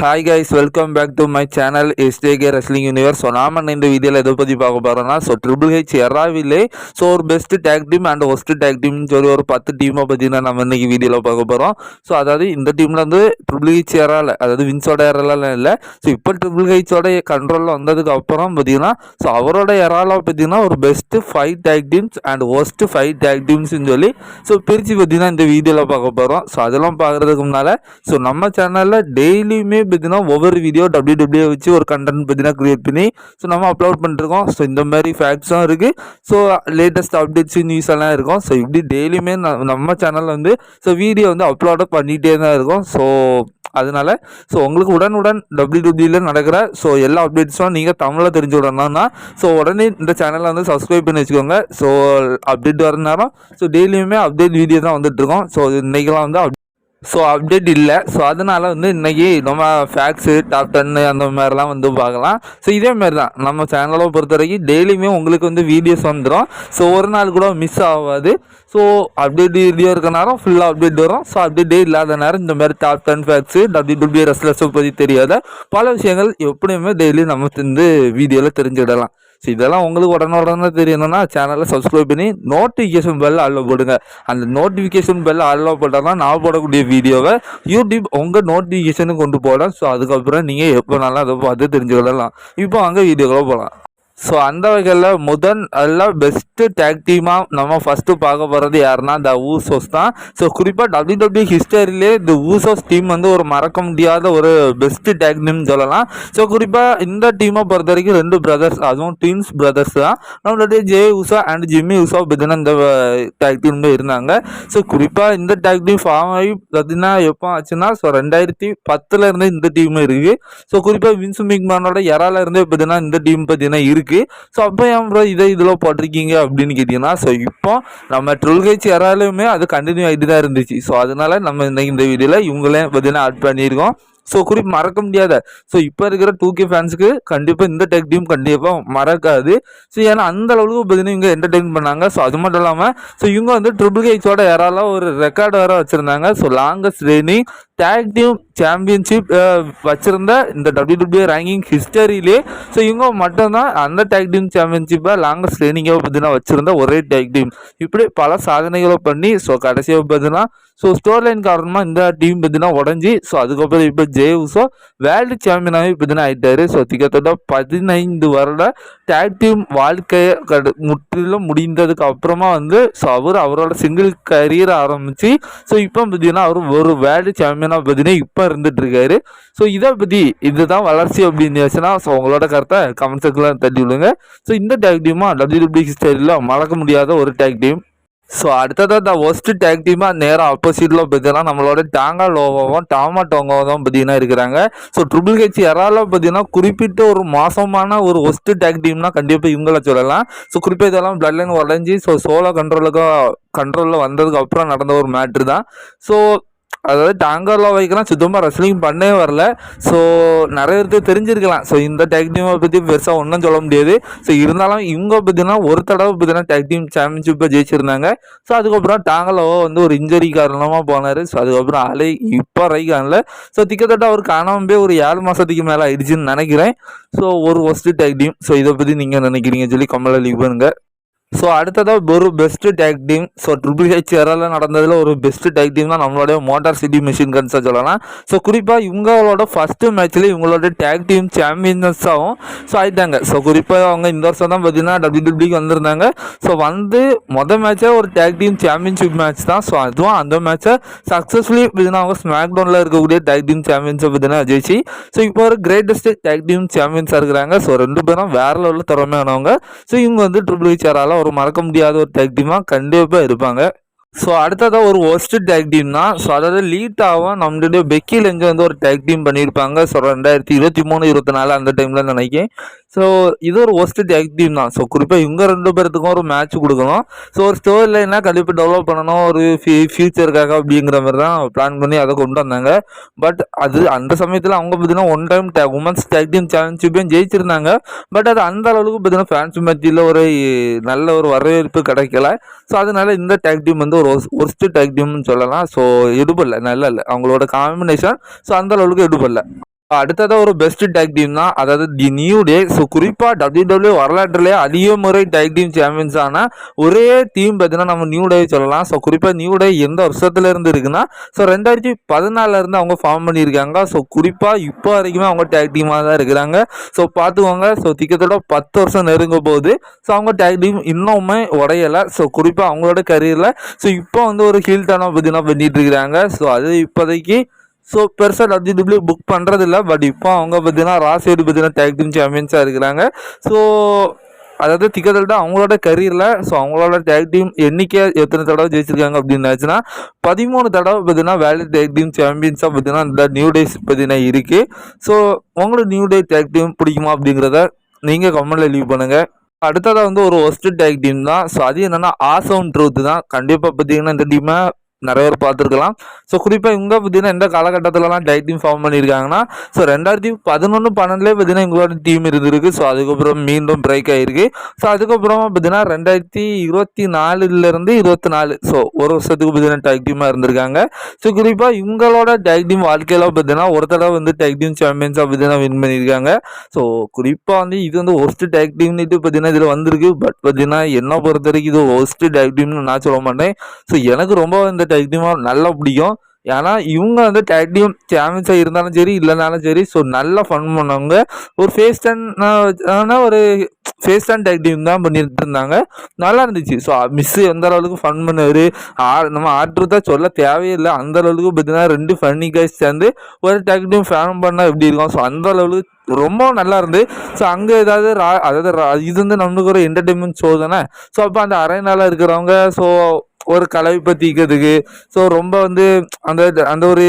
Hi guys welcome back to my channel STK wrestling universe so நாம இந்த வீடியோவில் எதை பற்றி பார்க்க போகிறோம்னா ஸோ ட்ரிபிள் ஹெச் எறாவிலே ஸோ ஒரு best tag team and worst tag டீம்னு சொல்லி ஒரு பத்து டீமை பற்றி தான் நம்ம இன்றைக்கி வீடியோவில் பார்க்க போகிறோம் ஸோ அதாவது இந்த டீமில் வந்து ட்ரிபிள் ஹெச் எறால அதாவது வின்ஸோட எறாலாம் இல்லை. ஸோ இப்போ ட்ரிபிள் ஹெச்சோட கண்ட்ரோலில் வந்ததுக்கு அப்புறம் பார்த்தீங்கன்னா ஸோ அவரோட எறாவில் பார்த்தீங்கன்னா ஒரு best five tag teams and worst five tag டீம்ஸ்னு சொல்லி ஸோ பிரித்து பார்த்தீங்கன்னா இந்த வீடியோவில் பார்க்க போகிறோம் ஸோ அதெல்லாம் பார்க்குறதுக்கு முன்னால் ஸோ நம்ம சேனலில் டெய்லியுமே பார்த்தீங்கன்னா ஒவ்வொரு வீடியோ டபிள்யூ டபிள்யூ வச்சு ஒரு கண்டென்ட் பார்த்தீங்கன்னா க்ரியேட் பண்ணி ஸோ நம்ம அப்லோட் பண்ணிருக்கோம். ஸோ இந்த மாதிரி ஃபேக்ட்ஸும் இருக்குது ஸோ லேட்டஸ்ட் அப்டேட்ஸும் நியூஸ் எல்லாம் இருக்கும். ஸோ இப்படி டெய்லியுமே நம்ம சேனலில் வந்து ஸோ வீடியோ வந்து அப்லோட பண்ணிகிட்டே தான் இருக்கும். ஸோ அதனால ஸோ உங்களுக்கு உடனுடன் டபிள்யூ டபிள்யூல நடக்கிற ஸோ எல்லா அப்டேட்ஸும் நீங்கள் தமிழில் தெரிஞ்சு விடணும்னா ஸோ உடனே இந்த சேனலை வந்து சப்ஸ்கிரைப் பண்ணி வச்சுக்கோங்க. ஸோ அப்டேட் வர நேரம் ஸோ டெய்லியுமே அப்டேட் வீடியோ தான் வந்துட்டு இருக்கோம். ஸோ இன்றைக்கெல்லாம் வந்து ஸோ அப்டேட் இல்லை. ஸோ அதனால் வந்து இன்றைக்கி நம்ம ஃபேக்ஸு டாப் டென்னு அந்த மாதிரிலாம் வந்து பார்க்கலாம். ஸோ இதே மாதிரி தான் நம்ம சேனலை பொறுத்த வரைக்கும் டெய்லியுமே உங்களுக்கு வந்து வீடியோஸ் வந்துடும் ஸோ ஒரு நாள் கூட மிஸ் ஆகாது. ஸோ அப்டேட் வீடியோ இருக்க நேரம் ஃபுல்லாக அப்டேட் வரும். ஸோ அப்டேட்டே இல்லாத நேரம் இந்த மாதிரி top ten facts W W ரெஸ்லர்ஸை பற்றி தெரியாத பல விஷயங்கள் எப்படியுமே டெய்லி நம்ம வந்து வீடியோவில் தெரிஞ்சுடலாம் ஸோ இதெல்லாம் உங்களுக்கு உடனே உடனே தெரியணும்னா சேனலை சப்ஸ்கிரைப் பண்ணி நோட்டிஃபிகேஷன் பெல் அலோவ் போடுங்க. அந்த நோட்டிஃபிகேஷன் பெல் அலோவ் போட்டால் தான் நான் போடக்கூடிய வீடியோவை யூடியூப் உங்கள் நோட்டிஃபிகேஷனுக்கு கொண்டு போகலாம் ஸோ அதுக்கப்புறம் நீங்கள் எப்போ நல்லா அதை பார்த்து தெரிஞ்சுக்கலாம் இப்போ அங்கே வீடியோக்குள்ளே போகலாம் ஸோ அந்த வகையில் முதன் எல்லாம் பெஸ்ட்டு டேக் டீமாக நம்ம ஃபஸ்ட்டு பார்க்க போகிறது யாருன்னா த ஊசோஸ் தான். ஸோ குறிப்பாக டபிள்யூ டபிள்யூ ஹிஸ்டரியிலே இந்த ஊசோஸ் டீம் வந்து ஒரு மறக்க முடியாத ஒரு பெஸ்ட்டு டேக் டீம் சொல்லலாம். ஸோ குறிப்பாக இந்த டீமை பொறுத்த வரைக்கும் ரெண்டு பிரதர்ஸ் அதுவும் ட்வின்ஸ் பிரதர்ஸ் தான். நம்மளுடைய Jey Uso and Jimmy Uso பார்த்தீங்கன்னா இந்த டேக் டீம் இருந்தாங்க. ஸோ குறிப்பாக இந்த டேக் டீம் ஃபார்ம் ஆகி பார்த்தீங்கன்னா எப்போ ஆச்சுன்னா ஸோ ரெண்டாயிரத்தி பத்தில் இருந்து இந்த டீம் இருக்குது ஸோ குறிப்பாக வின்சு மிக்மானோட இறால இருந்தே பார்த்தீங்கன்னா இந்த டீம் பார்த்தீங்கன்னா இருக்குது இருக்குது ஸோ அப்போ ஏன் ப்ரோ இதை இதில் போட்டிருக்கீங்க அப்படின்னு கேட்டிங்கன்னா ஸோ இப்போ நம்ம ட்ரில் ஹெச் யாராலுமே அது கண்டினியூ ஆகிட்டு தான் இருந்துச்சு. ஸோ அதனால நம்ம இந்த இந்த வீடியோவில் இவங்களே பார்த்தீங்கன்னா ஆட் பண்ணியிருக்கோம். ஸோ குறிப்பு மறக்க முடியாத. ஸோ இப்போ இருக்கிற டூ கே ஃபேன்ஸுக்கு கண்டிப்பாக இந்த டெக் டீம் கண்டிப்பாக மறக்காது. ஸோ ஏன்னா அந்த அளவுக்கு பார்த்தீங்கன்னா இவங்க என்டர்டெயின் பண்ணாங்க. ஸோ அது மட்டும் இல்லாமல் ஸோ இவங்க வந்து ட்ரிபிள் கேச்சோட யாராலும் ஒரு ரெக்கார்டு வேறு வச்சுருந்தாங்க. So longest reigning tag team championship வச்சுருந்த இந்த டபிள்யூ டபிள்யூ ரேங்கிங் ஹிஸ்டரியிலே ஸோ இவங்க மட்டும்தான் அந்த டேக் டீம் சாம்பியன்ஷிப்பை லாங்கஸ்ட் ட்ரைனிங்காக பார்த்தீங்கன்னா வச்சுருந்த ஒரே டேக் டீம் இப்படி பல சாதனைகளை பண்ணி ஸோ கடைசியாக பார்த்தீங்கன்னா ஸோ ஸ்டோர் லைன் காரணமாக இந்த டீம் பார்த்தீங்கன்னா உடஞ்சி ஸோ அதுக்கப்புறம் இப்போ ஜே உசோ வேர்ல்டு சாம்பியனாகவே பார்த்தீங்கன்னா ஆகிட்டாரு ஸோ திக்கத்தோட பதினைந்து வருட டேக் டீம் வாழ்க்கையை கடு முற்றிலும் முடிந்ததுக்கு அப்புறமா வந்து ஸோ அவர் அவரோட சிங்கிள் கரியர் ஆரம்பித்து ஸோ இப்போ பார்த்தீங்கன்னா அவர் ஒரு வேர்ல்டு சாம்பியனாக பார்த்தீங்கன்னா இப்போ இருந்துட்டு இருக்காரு ஸோ இதை பற்றி இதுதான் வளர்ச்சி அப்படின்னு வச்சுன்னா ஸோ உங்களோட கருத்தை கமெண்ட் செக்லாம் தட்டி விடுங்க. ஸோ இந்த டேக் டீமாக டபிள்யூ ஸ்டைலில் மறக்க முடியாத ஒரு டேக் டீம் ஸோ அடுத்ததாக இந்த ஒஸ்ட் டேக் டீமாக நேராக ஆப்போசிட்டில் பார்த்தீங்கன்னா நம்மளோட டாங்கா லோவாவும் டாமா டோங்காவும் பார்த்தீங்கன்னா இருக்கிறாங்க. ஸோ ட்ரிபிள் ஹெச் யாரால பார்த்தீங்கன்னா குறிப்பிட்ட ஒரு மாசமான ஒரு ஒஸ்ட் டேக் டீம்னா கண்டிப்பாக இவங்கள சொல்லலாம். ஸோ குறிப்பாக இதெல்லாம் பிளட் லைன் உடஞ்சி ஸோ சோலோ கண்ட்ரோலுக்கு கண்ட்ரோலில் வந்ததுக்கு அப்புறம் நடந்த ஒரு மேட்ரு தான். ஸோ அதாவது டாங்கரில் வைக்கலாம் சுத்தமாக ரெஸ்லிங் பண்ணே வரல. ஸோ நிறைய பேருக்கு தெரிஞ்சிருக்கலாம். ஸோ இந்த டேக் டீமை பற்றி பெருசாக ஒன்றும் சொல்ல முடியாது. ஸோ இருந்தாலும் இவங்க பார்த்தீங்கன்னா ஒரு தடவை பார்த்தீங்கன்னா டேக் டீம் சாம்பியன்ஷிப்பை ஜெயிச்சிருந்தாங்க. ஸோ அதுக்கப்புறம் டாங்கலோ வந்து ஒரு இன்ஜரி காரணமாக போனார். ஸோ அதுக்கப்புறம் ஆளே இப்போ ரைகானில் ஸோ திக்கத்தட்ட அவர் காணாமல் போய் ஒரு ஏழு மாதத்துக்கு மேலே ஆயிடுச்சுன்னு நினைக்கிறேன். ஸோ ஒரு ஒஸ்ட்டு டேக் டீம் ஸோ இதை பற்றி நீங்கள் நினைக்கிறீங்க சொல்லி கமலை லீவ் பண்ணுங்கள் ஸோ அடுத்ததாக ஒரு best tag team so triple H எரில் நடந்ததில் ஒரு பெஸ்ட்டு டேக் டீம் தான் நம்மளுடைய மோட்டார் சிட்டி மிஷின் கன்ஸாக சொல்லலாம். ஸோ குறிப்பாக இவங்களோட ஃபஸ்ட்டு மேட்ச்சில் இவங்களோட டேக் டீம் சாம்பியன்ஸாகவும் ஸோ ஆயிட்டாங்க ஸோ குறிப்பாக அவங்க இந்த வருஷம் தான் பார்த்தீங்கன்னா டபிள்யூ வந்திருந்தாங்க. ஸோ வந்து மொதல் மேட்ச்சே ஒரு டேக் டீம் சாம்பியன்ஷிப் மேட்ச் தான். ஸோ அதுவும் அந்த மேட்ச்சை சக்ஸஸ்ஃபுல்லி பார்த்தீங்கன்னா அவங்க ஸ்மாக் டவுனில் இருக்கக்கூடிய டேக் டீம் சாம்பியன்ஸை பார்த்தீங்கன்னா ஜெயிச்சு ஸோ இப்போ ஒரு கிரேட்டஸ்ட் டேக் டீம் சாம்பியன்ஸாக இருக்கிறாங்க. ஸோ ரெண்டு பேரும் வேற லெவலில் திறமையானவங்க. ஸோ இவங்க வந்து ட்ரிபிள் ஹெச் எரால ஒரு மறக்க முடியாத ஒரு டேக் டீமாக கண்டிப்பாக இருப்பாங்க. ஸோ அடுத்ததாக ஒரு ஒஸ்ட் டேக் டீம் தான் ஸோ அதாவது லீட்டாகவும் நம்மளுடைய பெக்கி எங்கே வந்து ஒரு டேக் டீம் பண்ணியிருப்பாங்க ஸோ ரெண்டாயிரத்தி இருபத்தி மூணு இருபத்தி நாலு அந்த டைமில் நினைக்கிறேன். ஸோ இது ஒரு ஒஸ்ட் டேக் டீம் தான். ஸோ குறிப்பாக இவங்க ரெண்டு பேர்த்துக்கும் ஒரு மேட்ச் கொடுக்கணும். ஸோ ஒரு ஸ்டோரி லைனாக கண்டிப்பாக டெவலப் பண்ணணும். ஒரு ஃபியூ ஃபியூச்சருக்காக அப்படிங்கிற மாதிரி தான் பிளான் பண்ணி அதை கொண்டு வந்தாங்க. பட் அது அந்த சமயத்தில் அவங்க பார்த்தீங்கன்னா one time the women's tag team சாம்பியன்ஷிப்பையும் ஜெயிச்சிருந்தாங்க. பட் அது அந்த அளவுக்கு பார்த்தீங்கன்னா ஃபேன்ஸ் மத்தியில் ஒரு நல்ல ஒரு வரவேற்பு கிடைக்கல. ஸோ அதனால இந்த டேக் டீம் வந்து ஒரு ஒர்ஸ்ட் டேக் டீம்னு சொல்லலாம். ஸோ எடுபடல நல்லா இல்லை. அவங்களோட காம்பினேஷன் ஸோ அந்த அளவுக்கு எடுபடல. அடுத்ததாக ஒரு பெஸ்ட் டேக் டீம் தான். அதாவது தி நியூ டே ஸோ குறிப்பாக டபிள்யூ டபிள்யூ வரலாற்றுலேயே அதிக முறை டேக் டீம் சாம்பியன்ஸ் ஒரே டீம் பார்த்தீங்கன்னா நம்ம நியூ டே சொல்லலாம். ஸோ குறிப்பாக நியூ டே எந்த வருஷத்துல இருந்து இருக்குன்னா ஸோ ரெண்டாயிரத்தி பதினாலருந்து அவங்க ஃபார்ம் பண்ணியிருக்காங்க. ஸோ குறிப்பாக இப்போ வரைக்குமே அவங்க டேக் டீமாக தான் இருக்கிறாங்க. ஸோ பார்த்துக்கோங்க. ஸோ திக்கத்தோட பத்து வருஷம் நெருங்க போகுது. ஸோ அவங்க டேக் டீம் இன்னுமே உடையலை. ஸோ குறிப்பாக அவங்களோட கரியரில் ஸோ இப்போ வந்து ஒரு ஹீல் டானாக பார்த்தீங்கன்னா பண்ணிட்டு இருக்கிறாங்க. ஸோ அது இப்போதைக்கு ஸோ பெருசாக டபிள்யூ டபிள்யூ புக் பண்ணுறதில்ல பட் இப்போ அவங்க பார்த்தீங்கன்னா ரா சைடு பார்த்தீங்கன்னா டேக் டீம் சாம்பியன்ஸாக இருக்கிறாங்க. ஸோ அதாவது திக்கத்தல்ட்ட அவங்களோட கரியரில் ஸோ அவங்களோட டேக் டீம் எண்ணிக்கை எத்தனை தடவை ஜெயிச்சிருக்காங்க அப்படின்னாச்சுன்னா பதிமூணு தடவை பார்த்தீங்கன்னா வேலி டேக் டீம் சாம்பியன்ஸாக பார்த்தீங்கன்னா இந்த நியூ டேஸ் பார்த்தீங்கன்னா இருக்குது ஸோ உங்களுக்கு நியூ டே டேக் டீம் பிடிக்குமா அப்படிங்கிறத நீங்கள் கமெண்ட்டில் லீவ் பண்ணுங்கள் அடுத்ததாக வந்து ஒரு ஒஸ்ட் டேக் டீம் தான். ஸோ அது என்னென்னா ஆசம் ட்ரூத் தான். கண்டிப்பாக பார்த்தீங்கன்னா இந்த டீமை நிறைய பேர் பார்த்துருக்கலாம். ஸோ குறிப்பாக இவங்க பார்த்தீங்கன்னா எந்த காலகட்டத்திலலாம் டை டீம் ஃபார்ம் பண்ணியிருக்காங்கன்னா ஸோ ரெண்டாயிரத்தி பதினொன்று பன்னெண்டுலேயே பார்த்தீங்கன்னா எங்களோட டீம் இருந்திருக்கு. ஸோ அதுக்கப்புறம் மீண்டும் பிரேக் ஆகிருக்கு ஸோ அதுக்கப்புறமா பார்த்தீங்கன்னா ரெண்டாயிரத்தி இருபத்தி நாலுலேருந்து இருபத்தி நாலு. ஸோ ஒரு வருஷத்துக்கு பார்த்தீங்கன்னா டைக் டீமாக இருந்திருக்காங்க. ஸோ குறிப்பாக இவங்களோட டேக் டீம் வாழ்க்கையில் பார்த்தீங்கன்னா ஒரு தடவை வந்து டைக் டீம் சாம்பியன்ஸாக பார்த்தீங்கன்னா வின் பண்ணியிருக்காங்க. ஸோ குறிப்பாக வந்து இது வந்து ஒஸ்ட் டேக் டீம்னுட்டு பார்த்தீங்கன்னா இதில் வந்திருக்கு. பட் பார்த்தீங்கன்னா என்ன பொறுத்த வரைக்கும் இது ஒஸ்ட் டேக் டீம்னு நான் சொல்ல மாட்டேன். ஸோ எனக்கு ரொம்ப இந்த டேக் டீமாக நல்லா பிடிக்கும். ஏன்னா இவங்க வந்து டேக் டீம் சாம்பியன்ஸாக இருந்தாலும் சரி இல்லைனாலும் சரி ஸோ நல்லா ஃபன் பண்ணவங்க. ஒரு ஃபேஸ் டென் ஒரு ஃபேஸ் அண்ட் டேக் டீம் தான் பண்ணிட்டு இருந்தாங்க. நல்லா இருந்துச்சு. ஸோ மிஸ்ஸு எந்த அளவுக்கு ஃபன் பண்ணவர் நம்ம ஆர்டர் தான் சொல்ல தேவையில்லை அந்த அளவுக்கு பார்த்தீங்கன்னா ரெண்டு ஃபன்னி கைஸ் சேர்ந்து ஒரு டேக் டீம் ஃபேன் பண்ணால் எப்படி இருக்கும்? ஸோ அந்த அளவுக்கு ரொம்ப நல்லா இருந்து. ஸோ அங்கே ஏதாவது ரா அதாவது ரா- இது வந்து நம்மளுக்கு ஒரு என்டர்டெயின்மெண்ட் ஷோ தானே? ஸோ அப்போ அந்த அரைநாளாக இருக்கிறவங்க ஸோ ஒரு கலைப்பை தீக்கிறதுக்கு. ஸோ ரொம்ப வந்து அந்த அந்த ஒரு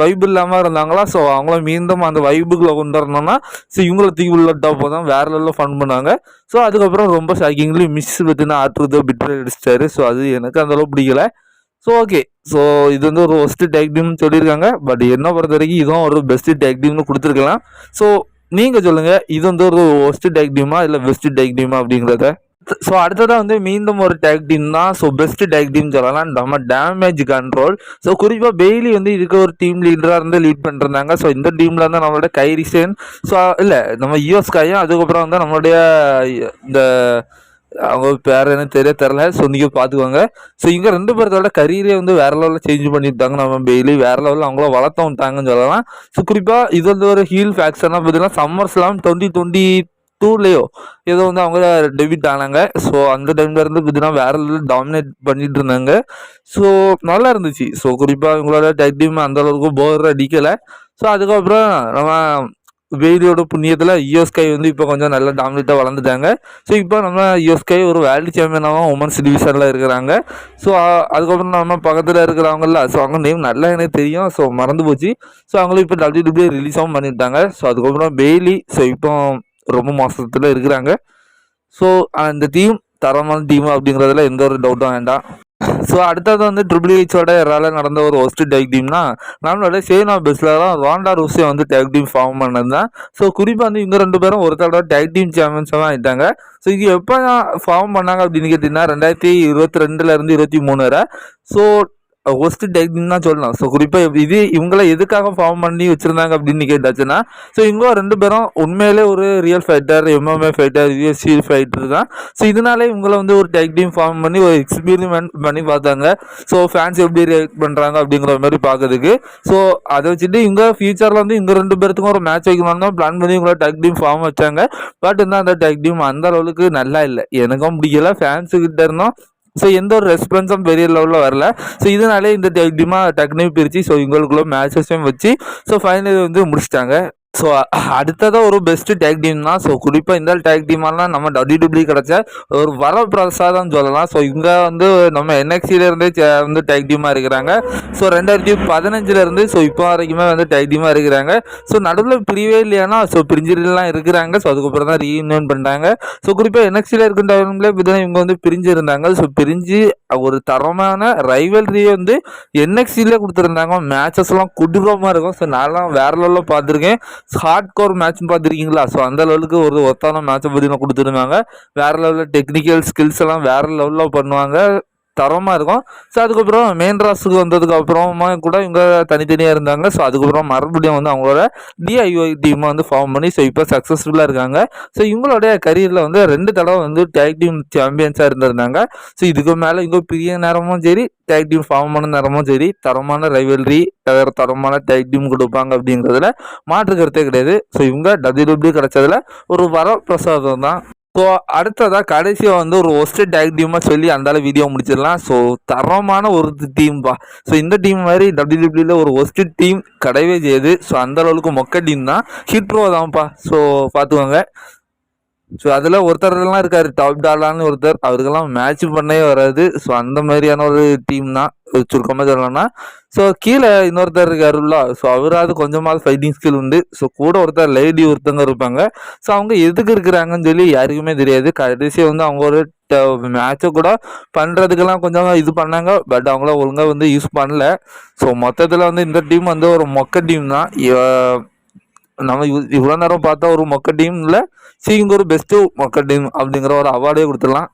வைப் இல்லாமல் இருந்தாங்களா? ஸோ அவங்கள மீண்டும் அந்த வைபுக்குள்ளே கொண்டு வரணும்னா ஸோ இவங்கள தூக்கி உள்ளட்டா போதும். வேற லெவலில் ஃபன் பண்ணாங்க ஸோ அதுக்கப்புறம் ரொம்ப ஷாக்கிங்லி மிஸ் பற்றின ஆற்றுதோ பிட்ரு அடிச்சிட்டாரு. ஸோ அது எனக்கு அந்தளவுக்கு பிடிக்கல. ஸோ ஓகே ஸோ இது வந்து ஒரு ஒஸ்ட் டேக் டீம்னு சொல்லியிருக்காங்க. பட் என்ன பொறுத்த வரைக்கும் இதுவும் ஒரு பெஸ்ட் டேக் டீம்னு கொடுத்துருக்கலாம். ஸோ நீங்கள் சொல்லுங்கள் இது வந்து ஒரு ஒஸ்ட் டேக் டீமா இல்லை பெஸ்ட் டேக் டீமா அப்படிங்கிறத? ஸோ அடுத்ததாக வந்து மீண்டும் ஒரு டேக் டீம் தான். ஸோ பெஸ்ட் டேக் டீம் சொல்லலாம். நம்ம டேமேஜ் கண்ட்ரோல் ஸோ குறிப்பாக பெய்லி வந்து இதுக்கு ஒரு டீம் லீடராக இருந்து லீட் பண்ணிருந்தாங்க ஸோ இந்த டீமில் வந்து நம்மளோட கைரிசன் ஸோ இல்லை நம்ம யூஎஸ் காயும் அதுக்கப்புறம் வந்து நம்மளுடைய இந்த அவங்க பேர் என்ன தெரிய தெரில ஸோ நீங்கள் பார்த்துக்கோங்க. ஸோ இங்கே ரெண்டு பேர்த்தோட கரியரே வந்து வேற லெவலில் சேஞ்ச் பண்ணிட்டாங்க. நம்ம பெய்லி வேற லெவலில் அவங்கள வளர்த்த தாங்கன்னு சொல்லலாம். ஸோ குறிப்பாக இது வந்து ஒரு ஹீல் ஃபேக்ஷன்லாம் பார்த்தீங்கன்னா சம்மர்ஸ்லாம் டுவெண்ட்டி டுவெண்ட்டி டூலேயோ ஏதோ வந்து அவங்க டெபிட் ஆனாங்க. ஸோ அந்த டைம்ல இருந்து பார்த்தீங்கன்னா வேற லெவலில் டாமினேட் பண்ணிட்டு இருந்தாங்க. ஸோ நல்லா இருந்துச்சு. ஸோ குறிப்பாக இவங்களோட டேக் டீம் அந்த அளவுக்கு போர் அடிக்கலை. ஸோ அதுக்கப்புறம் நம்ம வெயிலியோட புண்ணியத்தில் யூஎஸ்கை வந்து இப்போ கொஞ்சம் நல்லா டாமினேட்டாக வளர்ந்துட்டாங்க. ஸோ இப்போ நம்ம யூஎஸ்கை ஒரு வேர்ல்டு சாம்பியனாகவும் உமன்ஸ் டிவிஷனில் இருக்கிறாங்க. ஸோ அதுக்கப்புறம் நம்ம பக்கத்தில் இருக்கிறவங்கள ஸோ அவங்க நேம் நல்லா எனக்கு தெரியும். ஸோ மறந்து போச்சு. ஸோ அவங்களும் இப்போ டபிள்யூ டபிள்யூ ரிலீஸாகவும் பண்ணிட்டாங்க ஸோ அதுக்கப்புறம் பெய்லி ஸோ இப்போ ரொம்ப மோசத்தில் இருக்கிறாங்க. ஸோ அந்த டீம் தரமான டீம் அப்படிங்கிறதுல எந்த ஒரு டவுட்டும் வேண்டாம். ஸோ அடுத்தது வந்து ட்ரிபிள் ஹெச்சோட இறால நடந்த ஒரு ஒஸ்ட் டேக் டீம்னா நம்மளோட சேனா பெஸ்ட்ல தான் ராண்டா ரூசியா வந்து டேக் டீம் ஃபார்ம் பண்ணது ஸோ குறிப்பாக வந்து இவங்க ரெண்டு பேரும் ஒருத்தரோட டேக் டீம் சாம்பியன்ஸாக தான் ஆயிட்டாங்க. ஸோ இது எப்போ ஃபார்ம் பண்ணாங்க அப்படின்னு கேட்டிங்கன்னா ரெண்டாயிரத்தி இருபத்தி ரெண்டுலேருந்து இருபத்தி மூணு வரை. ஸோ ஒஸ்ட் டேக்டிங் தான் சொல்லலாம். ஸோ குறிப்பாக இது இவங்கள எதுக்காக ஃபார்ம் பண்ணி வச்சுருந்தாங்க அப்படின்னு கேட்டாச்சுன்னா ஸோ இவங்க ரெண்டு பேரும் உண்மையிலே ஒரு real fighter MMA fighter USC fighter தான். ஸோ இதனாலே இவங்கள வந்து ஒரு டேக் டீம் ஃபார்ம் பண்ணி ஒரு எக்ஸ்பீரிமெண்ட் பண்ணி பார்த்தாங்க. ஸோ ஃபேன்ஸ் எப்படி ரியாக்ட் பண்ணுறாங்க அப்படிங்கிற மாதிரி பார்க்கறதுக்கு. ஸோ அதை வச்சுட்டு இவங்க ஃபியூச்சரில் வந்து இவங்க ரெண்டு பேருக்கும் ஒரு மேட்ச் வைக்கணும்னு தான் பிளான் பண்ணி இவங்கள டேக் டீம் ஃபார்ம் வச்சாங்க. பட் இருந்தால் அந்த டேக் டீம் அந்த அளவுக்கு நல்லா இல்லை. எனக்கும் பிடிக்கல. ஃபேன்ஸு கிட்ட இருந்தோம் ஸோ எந்த ஒரு ரெஸ்பான்ஸும் பெரிய லெவலில் வரல. ஸோ இதனாலே இந்த டிமா டக்குனு பிரித்து ஸோ இவங்களுக்குள்ள மேட்சஸையும் வச்சு. ஸோ ஃபைனல் வந்து முடிச்சிட்டாங்க. ஸோ அடுத்ததாக ஒரு பெஸ்ட்டு டேக் டீம் தான் ஸோ குறிப்பாக இந்த டேக் டீமெல்லாம் நம்ம டபிள்யூ கிடச்ச ஒரு வரப்பிரசாதம் சொல்லலாம். ஸோ இங்கே வந்து நம்ம NXT இருந்தே சே- வந்து டேக் டீமாக இருக்கிறாங்க. ஸோ ரெண்டாயிரத்தி பதினஞ்சுலேருந்து ஸோ இப்போ வரைக்குமே வந்து டேக் டீமாக இருக்கிறாங்க. ஸோ நடுவில் பிரியவே இல்லையானா ஸோ பிரிஞ்சிலாம் இருக்கிறாங்க. ஸோ அதுக்கப்புறம் தான் ரீயூனியன் பண்ணிட்டாங்க ஸோ குறிப்பாக என்எக்ஸியில் இருக்கிற டைம்ல இப்படிதான் இவங்க வந்து பிரிஞ்சிருந்தாங்க. ஸோ பிரிஞ்சு ஒரு தரமான ரைவல்ரியை வந்து என்எக்ஸிலே கொடுத்துருந்தாங்க. மேட்சஸ்லாம் கொடூரமாக இருக்கும். ஸோ நான்லாம் வேற லெவலில் பார்த்துருக்கேன். ஹார்ட் கோர் மேட்ச் பார்த்துருக்கீங்களா? ஸோ அந்த லெவலுக்கு ஒரு ஒத்தான மேட்சை பற்றி கொடுத்துருந்தாங்க. வேறு லெவலில் டெக்னிக்கல் ஸ்கில்ஸ் எல்லாம் வேறு லெவலில் பண்ணுவாங்க. தரமாக இருக்கும். ஸோ அதுக்கப்புறம் மெயின் ராஸுக்கு வந்ததுக்கு அப்புறமா கூட இவங்க தனித்தனியாக இருந்தாங்க. ஸோ அதுக்கப்புறம் மறுபடியும் வந்து அவங்களோட டிஐஓ டீமை வந்து ஃபார்ம் பண்ணி ஸோ இப்போ சக்ஸஸ்ஃபுல்லாக இருக்காங்க. ஸோ இவங்களுடைய கரியரில் வந்து ரெண்டு தடவை வந்து டேக் டீம் சாம்பியன்ஸாக இருந்திருந்தாங்க. ஸோ இதுக்கு மேலே இவங்க பெரிய நேரமும் சரி டேக் டீம் ஃபார்ம் பண்ண நேரமும் சரி தரமான ரைவல்ரி தரமான டேக் டீம் கொடுப்பாங்க அப்படிங்கிறதுல மாற்று கருத்தே கிடையாது. ஸோ இவங்க டபிள்யூ கிடைச்சதுல ஒரு வரப்பிரசாதம் தான் ஸோ அடுத்ததாக கடைசியாக வந்து ஒரு ஒஸ்ட் டேக் டீமாக சொல்லி அந்தால வீடியோ முடிச்சிடலாம். ஸோ தரமான ஒரு டீம்பா ஸோ இந்த டீம் மாதிரி டபிள்யூடபிள்யூல ஒரு ஒஸ்ட் டீம் கிடையவே செய்யுது. ஸோ அந்த அளவுக்கு மொக்க டீம் தான். ஹிட்ரோ தான்ப்பா. ஸோ பார்த்துக்கோங்க. ஸோ அதில் ஒருத்தர்லாம் இருக்கார் டாப் டாலான்னு ஒருத்தர். அவருக்கெல்லாம் மேட்ச் பண்ணவே வராது. ஸோ அந்த மாதிரியான ஒரு டீம் தான். சுருக்கமாக சொல்லணும்னா ஸோ கீழே இன்னொருத்தர் இருக்காருல்ல ஸோ அவராது கொஞ்சமாவது ஃபைட்டிங் ஸ்கில் உண்டு. ஸோ கூட ஒருத்தர் லேடி ஒருத்தங்க இருப்பாங்க. ஸோ அவங்க எதுக்கு இருக்கிறாங்கன்னு சொல்லி யாருக்குமே தெரியாது. கடைசியாக வந்து அவங்க ஒரு மேட்சை கூட பண்ணுறதுக்கெல்லாம் கொஞ்சம் இது பண்ணாங்க. பட் அவங்கள ஒழுங்காக வந்து யூஸ் பண்ணல. ஸோ மொத்தத்தில் வந்து இந்த டீம் வந்து ஒரு மொக்க டீம் தான். நம்ம இவ்வளோ நேரம் பார்த்தா ஒரு மொக்க டீம் இல்லை சீக்கிரம் ஒரு பெஸ்ட்டு மக்கள் டீம் அப்படிங்கிற ஒரு அவார்டே கொடுத்துடலாம்.